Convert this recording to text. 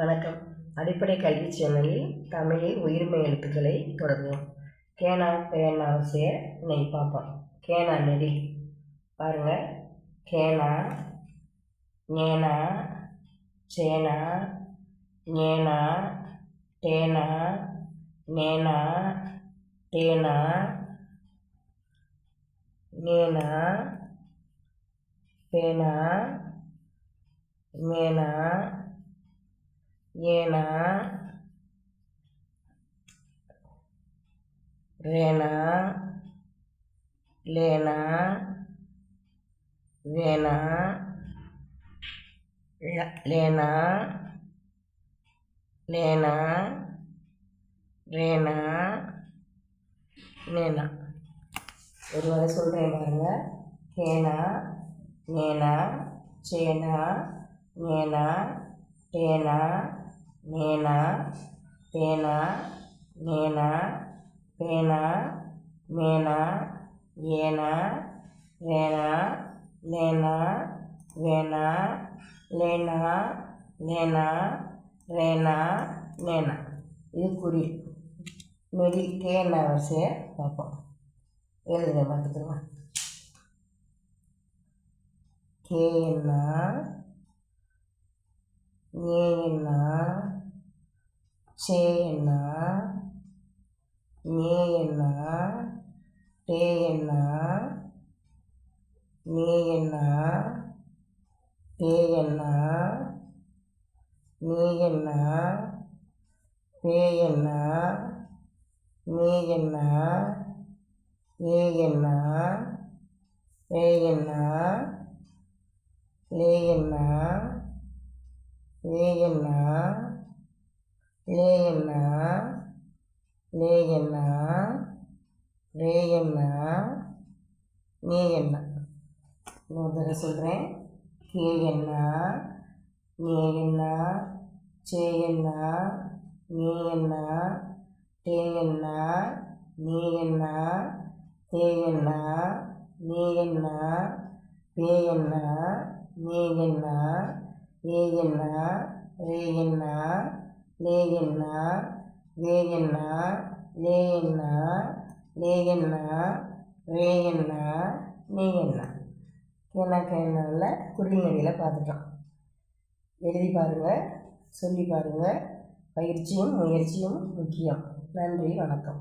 வணக்கம். அடிப்படை கல்வி சேனலில் தமிழில் உயிர்மை எழுத்துக்களை தொடங்குவோம் கேனா பேனாவசிய இன்னைக்கு பார்ப்போம் கேனா நெறி. பாருங்க. கேனா ஞேனா சேனா ஞேனா டேனா நேனா டேனா நேனா பேனா மேனா ஏனா ரேனா லேனா வேணா லேனா லேனா ரேனா நேனா ஒரு வரை சொல்கிறேன் பாருங்க. கேனா நேனா சேனா நேனா டேனா நேனா பேனா நேனா பேனா மேனா ஏனா வேனா லேனா வேனா லேனா லேனா ரேனா நேனா இது குறில் நெடி கேன வரிசையை பார்ப்போம். எழுதுங்க பார்த்துக்கிறோம் கேனா ஏனா சேனா நேனா டேனா நேனா பேயனா நீயனா பேயனா நீயனா ஏயனா பேயனா லேயனா லேயனா லேயனா லேயனா ரேயனா நேயண்ணா இன்னொரு தடவை சொல்கிறேன் கேயண்ணா நேயண்ணா சேயண்ணா நீயண்ணா தேயண்ணா நீயண்ணா தேயண்ணா நீயண்ணா பேயண்ணா நீயண்ணா ஏயண்ணா ரேயண்ணா லேயண்ணா வேயண்ணா லேயண்ணா லேயண்ணா ரேயண்ணா நேயண்ணா கேனா கேனால குறிநடியில் பார்த்துட்டோம் எழுதி பாருங்கள் சொல்லி பாருங்கள் பயிற்சியும் முயற்சியும் முக்கியம். நன்றி வணக்கம்.